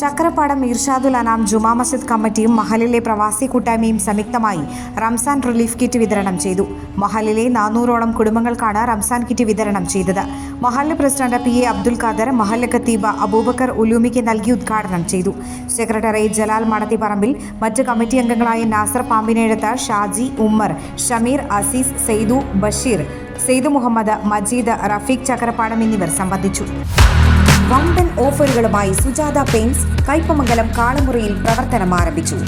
ചക്രപ്പാടം ഇർഷാദുൽ അനാം ജുമാ മസ്ജിദ് കമ്മിറ്റിയും മഹലിലെ പ്രവാസി കൂട്ടായ്മയും സംയുക്തമായി റംസാൻ റിലീഫ് കിറ്റ് വിതരണം ചെയ്തു. മഹലിലെ നാനൂറോളം കുടുംബങ്ങൾക്കാണ് റംസാൻ കിറ്റ് വിതരണം ചെയ്തത്. മഹല്ല് president P A Abdul Khader മഹല്ല് ഖത്തീബ അബൂബക്കർ ഉലൂമിക്ക് നൽകി ഉദ്ഘാടനം ചെയ്തു. സെക്രട്ടറി ജലാൽ മടത്തിപ്പറമ്പിൽ മറ്റ് കമ്മിറ്റി അംഗങ്ങളായ നാസർ പാമ്പിനെഴുത്ത് ഷാജി ഉമ്മർ ഷമീർ അസീസ് സെയ്ദു ബഷീർ സെയ്ദു മുഹമ്മദ് മജീദ് റഫീഖ് ചക്രപ്പാടം എന്നിവർ സംബന്ധിച്ചു. വമ്പൻ ഓഫറുകളുമായി സുജാത പെയിന്റ്സ് കൈപ്പമംഗലം കാളമുറിയിൽ പ്രവർത്തനം ആരംഭിച്ചു.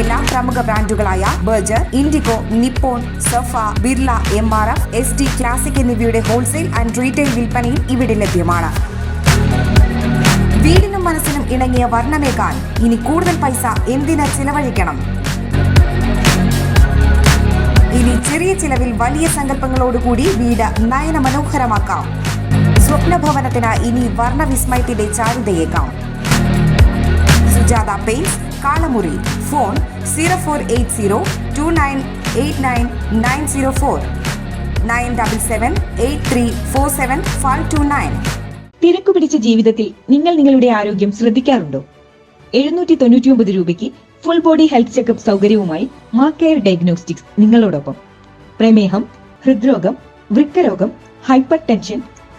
എല്ലാ പ്രമുഖ ബ്രാൻഡുകളായ ബർജർ ഇൻഡിഗോ നിപ്പോൺ സഫ Birla M R F S T classic എന്നിവയുടെ ഹോൾസെയിൽ ആൻഡ് റീറ്റെയിൽ വിൽപ്പനയും ഇവിടെ ലഭ്യമാണ്. വീടിനും മനസ്സിനും ഇണങ്ങിയ വർണമേകാൻ ഇനി കൂടുതൽ പൈസ എന്തിനാ ചിലവഴിക്കണം? ഇനി ചെറിയ ചിലവിൽ വലിയ സങ്കല്പങ്ങളോടുകൂടി വീട് നയന മനോഹരമാക്കാം സ്വപ്നഭവനത്തിന് ഇനി വർണവിസ്മയത്തിന്റെ ചാരുതയേക്കാം. Sujatha paints Kalamuri. Phone zero four eight zero two nine eight nine nine zero four. Nine double seven eight three four seven five two nine. തിരക്കു പിടിച്ച ജീവിതത്തിൽ നിങ്ങൾ നിങ്ങളുടെ ആരോഗ്യം ശ്രദ്ധിക്കാറുണ്ടോ? എഴുന്നൂറ്റി തൊണ്ണൂറ്റിയൊമ്പത് രൂപയ്ക്ക് ഫുൾ ബോഡി ഹെൽത്ത് ചെക്കപ്പ് സൗകര്യവുമായി മാ കെയർ ഡയഗ്നോസ്റ്റിക്സ് നിങ്ങളോടൊപ്പം. പ്രമേഹം ഹൃദ്രോഗം വൃക്കരോഗം ഹൈപ്പർ ടെൻഷൻ